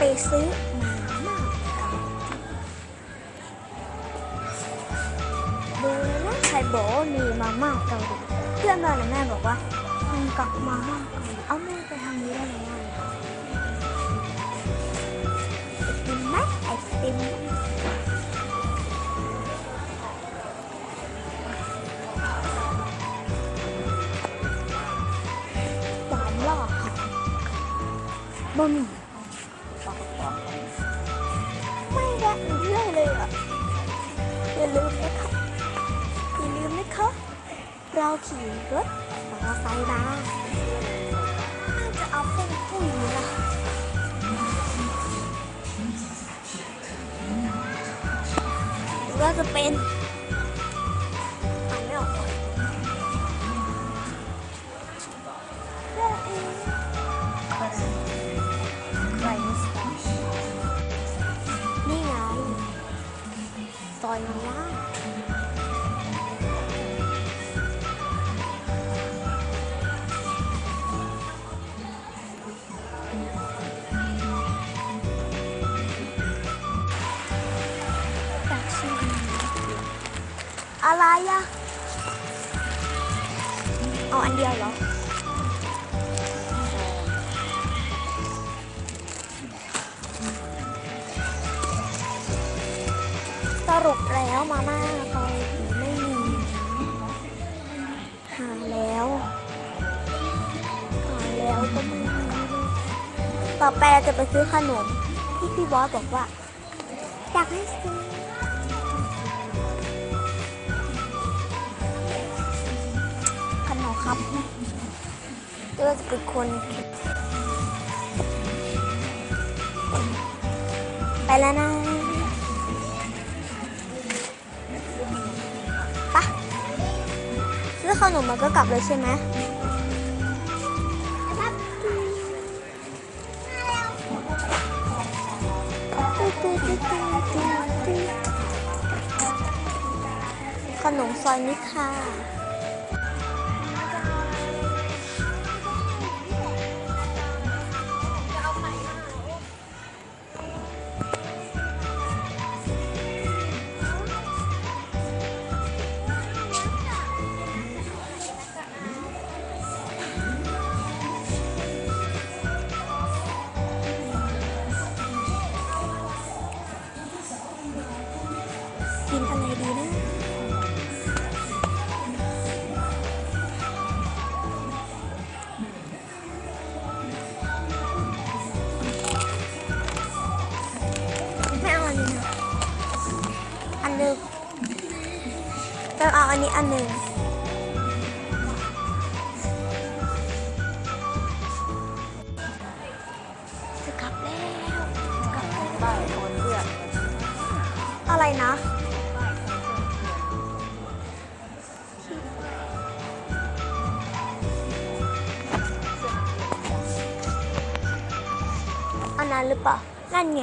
ซื้อมาม่ากันดูเลยนะใครบอกว่ามีมาม่าเกาหลีเพื่อนบ้านนะ อย่าลืมนะคะอย่าลืมนะคะเราขี่รถมอเตอร์ไซค์มาจะเอาเป็นผู้หญิงนะหรือว่าจะเป็น อยมาล่าอะไรอะเอาอันเดียวเหรอ มาม่าเกาหลีไม่มีหาแล้วหาแล้วก็ไม่มีต่อไปเราจะไปซื้อขนมที่พี่บอสบอกว่าอยากให้ซื้อขนมครับเราจะเป็นคนไปแล้วนะ ขนมมันก็กลับเลยใช่ไหมขนมซอยนี้ค่ะ นหนึงต้องเอาอันนี้อันหนึ่งจะกลับแล้วกลับแล้วได้คนเพื่อนอะไรนะอันนั้นหรือเปล่านั่นไง